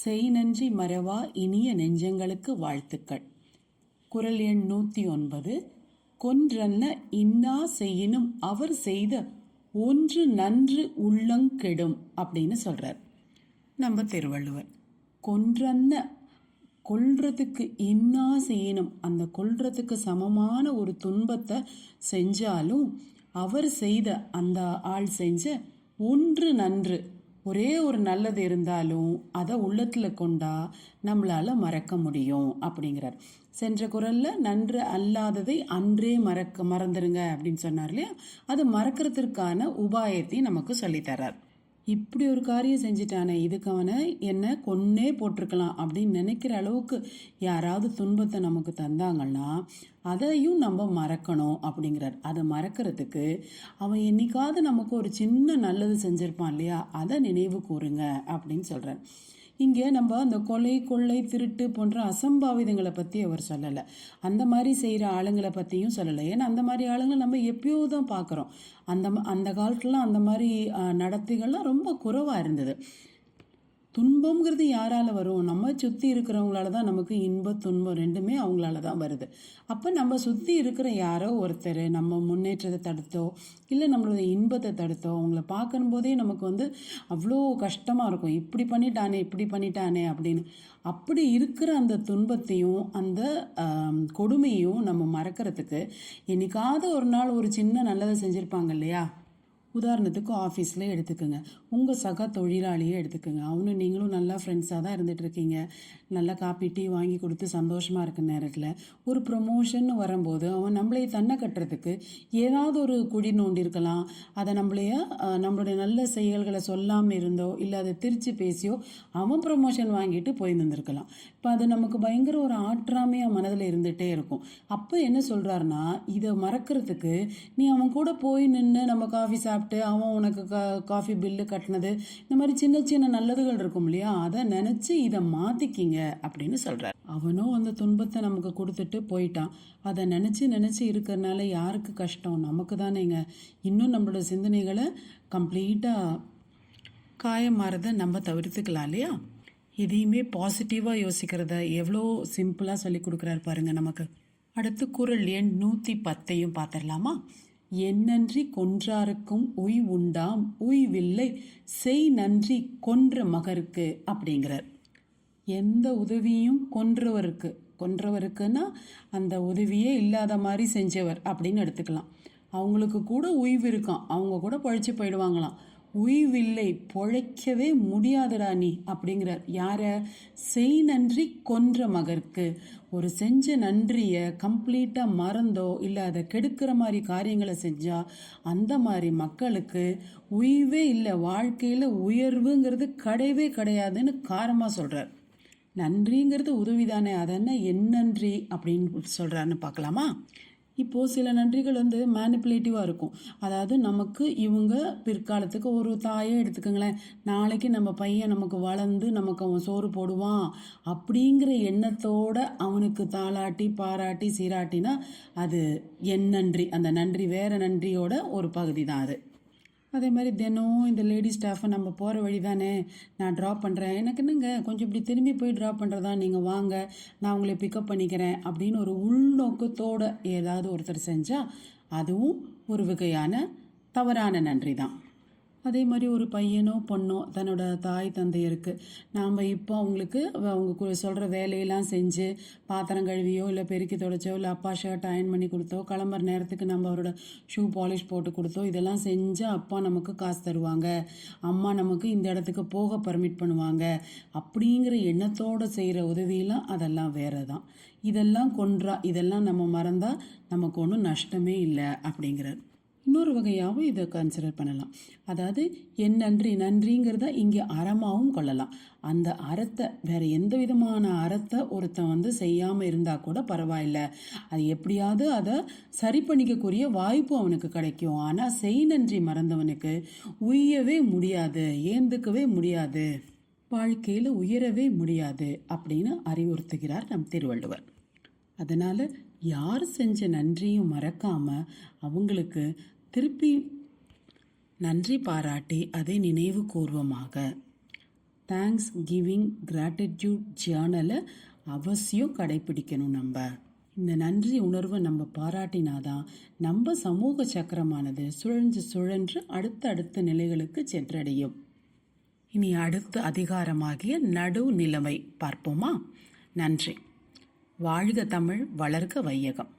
செய் நன்றி மறவா இனிய நெஞ்சங்களுக்கு வாழ்த்துக்கள். குரல் எண் நூற்றி ஒன்பது கொன்றன்ன இன்னா செய்யினும் அவர் செய்த ஒன்று நன்று உள்ளங்கெடும் அப்படின்னு சொல்கிறார் நம்ம திருவள்ளுவர். கொன்றன்ன கொல்றதுக்கு இன்னா செய்யணும் அந்த கொல்றதுக்கு சமமான ஒரு துன்பத்தை செஞ்சாலும் அவர் செய்த அந்த ஆள் செஞ்ச ஒன்று நன்று ஒரே ஒரு நல்லது இருந்தாலும் அதை உள்ளத்தில் கொண்டா நம்மளால மறக்க முடியும் அப்படிங்கிறார். சென்ற குரலில் நன்று அல்லாததை அன்றே மறக்க மறந்துருங்க அப்படின்னு சொன்னார் இல்லையா? அது மறக்கிறதுக்கான உபாயத்தை நமக்கு சொல்லித்தரார் இப்படி ஒரு காரியம் செஞ்சுட்டானே இதுக்கு அவனை என்ன கொன்னே போட்டிருக்கலாம் அப்படின்னு நினைக்கிற அளவுக்கு யாராவது துன்பத்தை நமக்கு தந்தாங்கன்னா அதையும் நம்ம மறக்கணும் அப்படிங்கிறார். அதை மறக்கிறதுக்கு அவன் என்னைக்காவது நமக்கு ஒரு சின்ன நல்லது செஞ்சிருப்பான் இல்லையா? அதை நினைவு கூறுங்க அப்படின்னு சொல்கிறேன் இங்கே நம்ம அந்த கொலை கொள்ளை திருட்டு போன்ற அசம்பாவிதங்களை பற்றி அவர் சொல்லலை. அந்த மாதிரி செய்கிற ஆளுங்களை பற்றியும் சொல்லலை. ஏன்னா அந்த மாதிரி ஆளுங்களை நம்ம எப்பயோ தான் பார்க்குறோம் அந்த அந்த காலத்துலலாம் அந்த மாதிரி நடத்தைகள்லாம் ரொம்ப குறைவாக இருந்தது. துன்பம்ங்கிறது யாரால வரும்? நம்ம சுற்றி இருக்கிறவங்களால தான் நமக்கு இன்ப துன்பம் ரெண்டுமே அவங்களால தான் வருது. அப்போ நம்ம சுற்றி இருக்கிற யாரோ ஒருத்தர் நம்ம முன்னேற்றத்தை தடுத்தோ இல்லை நம்மளோட இன்பத்தை தடுத்தோ அவங்கள பார்க்கணும் போதே நமக்கு வந்து அவ்வளோ கஷ்டமாக இருக்கும். இப்படி பண்ணிட்டானே இப்படி பண்ணிட்டானே அப்படின்னு. அப்படி இருக்கிற அந்த துன்பத்தையும் அந்த கொடுமையும் நம்ம மறக்கிறதுக்கு என்னைக்காவது ஒரு நாள் ஒரு சின்ன நல்லதை செஞ்சுருப்பாங்க இல்லையா? உதாரணத்துக்கு ஆஃபீஸில் எடுத்துக்கோங்க. உங்கள் சக தொழிலாளியே எடுத்துக்கோங்க. அவனும் நீங்களும் நல்லா ஃப்ரெண்ட்ஸாக தான் இருந்துகிட்டு இருக்கீங்க நல்லா காப்பி டீ வாங்கி கொடுத்து சந்தோஷமாக இருக்க நேரத்தில் ஒரு ப்ரொமோஷன் வரும்போது அவன் நம்மளைய தன்னை கட்டுறதுக்கு ஏதாவது ஒரு குடி நோண்டிருக்கலாம். அதை நம்மளைய நம்மளுடைய நல்ல செயல்களை சொல்லாமல் இருந்தோ இல்லை அதை திரித்து பேசியோ அவன் ப்ரொமோஷன் வாங்கிட்டு போயிருந்துருக்கலாம் இப்போ அது நமக்கு பயங்கர ஒரு ஆற்றாமையாக மனதில் இருந்துகிட்டே இருக்கும். அப்போ என்ன சொல்கிறாருன்னா இதை மறக்கிறதுக்கு நீ அவன் கூட போய் நின்று நம்ம காஃபி சாப்பிட்டு அவன் உனக்கு கா காஃபி பில்லு கட்டினது. இந்த மாதிரி சின்ன சின்ன நல்லதுகள் இருக்கும் இல்லையா? அதை நினச்சி இதை மாற்றிக்கிங்க அப்படின்னு சொல்கிறார் அவனும் அந்த துன்பத்தை நமக்கு கொடுத்துட்டு போயிட்டான். அதை நினச்சி நினச்சி இருக்கிறனால யாருக்கு கஷ்டம்? நமக்கு தானேங்க. இன்னும் நம்மளோட சிந்தனைகளை கம்ப்ளீட்டாக காயமாறதை நம்ம தவிர்த்துக்கலாம் இல்லையா? எதையுமே பாசிட்டிவாக யோசிக்கிறத எவ்வளோ சிம்பிளாக சொல்லி கொடுக்குறாரு பாருங்க நமக்கு. அடுத்து குரல் எண் நூற்றி பத்தையும் பார்த்துடலாமா? என்னன்றி கொன்றாருக்கும் உய் உண்டாம் உய்வில்லை செய் நன்றி கொன்ற மகருக்கு அப்படிங்கிறார். எந்த உதவியும் கொன்றவருக்கு கொன்றவருக்குன்னா அந்த உதவியே இல்லாத மாதிரி செஞ்சவர் அப்படின்னு எடுத்துக்கலாம். அவங்களுக்கு கூட உய்வு இருக்கான் அவங்க கூட பழிச்சு போயிடுவாங்களாம். உய்வில்லை பொழைக்கவே முடியாதடா நீ அப்படிங்கிறார். யார? செய் நன்றி கொன்ற மகருக்கு ஒரு செஞ்ச நன்றியை கம்ப்ளீட்டாக மறந்தோ இல்லை அதை கெடுக்கிற மாதிரி காரியங்களை செஞ்சால் அந்த மாதிரி மக்களுக்கு உய்வே இல்லை வாழ்க்கையில் உயர்வுங்கிறது கிடையவே கிடையாதுன்னு காரமாக சொல்கிறார் நன்றிங்கிறது உதவி தானே அதென்ன என் நன்றி அப்படின்னு சொல்கிறாருன்னு பார்க்கலாமா? இப்போது சில நன்றிகள் வந்து மேனிப்புலேட்டிவாக இருக்கும். அதாவது நமக்கு இவங்க பிற்காலத்துக்கு ஒரு தாயே எடுத்துக்கோங்களேன். நாளைக்கு நம்ம பையன் நமக்கு வளர்ந்து நமக்கு அவன் சோறு போடுவான் அப்படிங்கிற எண்ணத்தோட அவனுக்கு தாளாட்டி பாராட்டி சீராட்டினா அது என் நன்றி. அந்த நன்றி வேற நன்றியோட ஒரு பகுதி தான் அது. அதே மாதிரி தினம் இந்த லேடி ஸ்டாஃபை நம்ம போகிற வழி தானே நான் ட்ராப் பண்ணுறேன் எனக்கு என்னங்க? கொஞ்சம் இப்படி திரும்பி போய் ட்ராப் பண்ணுறதா நீங்கள் வாங்க. நான் உங்களை பிக்கப் பண்ணிக்கிறேன். அப்படின்னு ஒரு உள்நோக்கத்தோடு ஏதாவது ஒருத்தர் செஞ்சால் அதுவும் ஒரு வகையான தவறான நன்றி தான் அதே மாதிரி ஒரு பையனோ பொண்ணோ தன்னோட தாய் தந்தையருக்கு. நாம் இப்போ அவங்களுக்கு அவங்க சொல்கிற வேலையெல்லாம் செஞ்சு பாத்திரம் கழுவியோ இல்லை பெருக்கி தொடச்சோ இல்லை அப்பா ஷர்ட் அயன் பண்ணி கொடுத்தோ கிளம்புற நேரத்துக்கு நம்ம அவரோட ஷூ பாலிஷ் போட்டு கொடுத்தோ இதெல்லாம் செஞ்சு அப்பா நமக்கு காசு தருவாங்க. அம்மா நமக்கு இந்த இடத்துக்கு போக பர்மிட் பண்ணுவாங்க. அப்படிங்கிற எண்ணத்தோடு செய்கிற உதவியெல்லாம் அதெல்லாம் வேறு தான் இதெல்லாம் கொன்றா இதெல்லாம் நம்ம மறந்தால் நமக்கு ஒன்றும் நஷ்டமே இல்லை அப்படிங்கிறார். இன்னொரு வகையாகவும் இதை கன்சிடர் பண்ணலாம். அதாவது என் நன்றி நன்றிங்கிறத இங்கே அறமாகவும் கொள்ளலாம். அந்த அறத்தை வேற எந்த விதமான அறத்தை ஒருத்தன் வந்து செய்யாமல் இருந்தால் கூட பரவாயில்ல. அது எப்படியாவது அதை சரி பண்ணிக்கக்கூடிய வாய்ப்பு அவனுக்கு கிடைக்கும். ஆனால் செய் நன்றி மறந்தவனுக்கு உய்யவே முடியாது ஏந்துக்கவே முடியாது வாழ்க்கையில் உயரவே முடியாது அப்படின்னு அறிவுறுத்துகிறார் நம் திருவள்ளுவர். அதனால் யார் செஞ்ச நன்றியும் மறக்காமல் அவங்களுக்கு திருப்பி நன்றி பாராட்டி அதை நினைவு கூர்வமாக. தேங்க்ஸ் கிவிங் கிராட்டிடியூட் ஜேர்னலை அவசியம் கடைபிடிக்கணும் நம்ம. இந்த நன்றி உணர்வை நம்ம பாராட்டினாதான் நம்ம சமூக சக்கரமானது சுழன்று சுழன்று அடுத்த அடுத்த நிலைகளுக்கு சென்றடையும். இனி அடுத்த அதிகாரமாகிய நடுநிலைமை பார்ப்போமா? நன்றி. வாழ்க தமிழ் வளர்க வையகம்.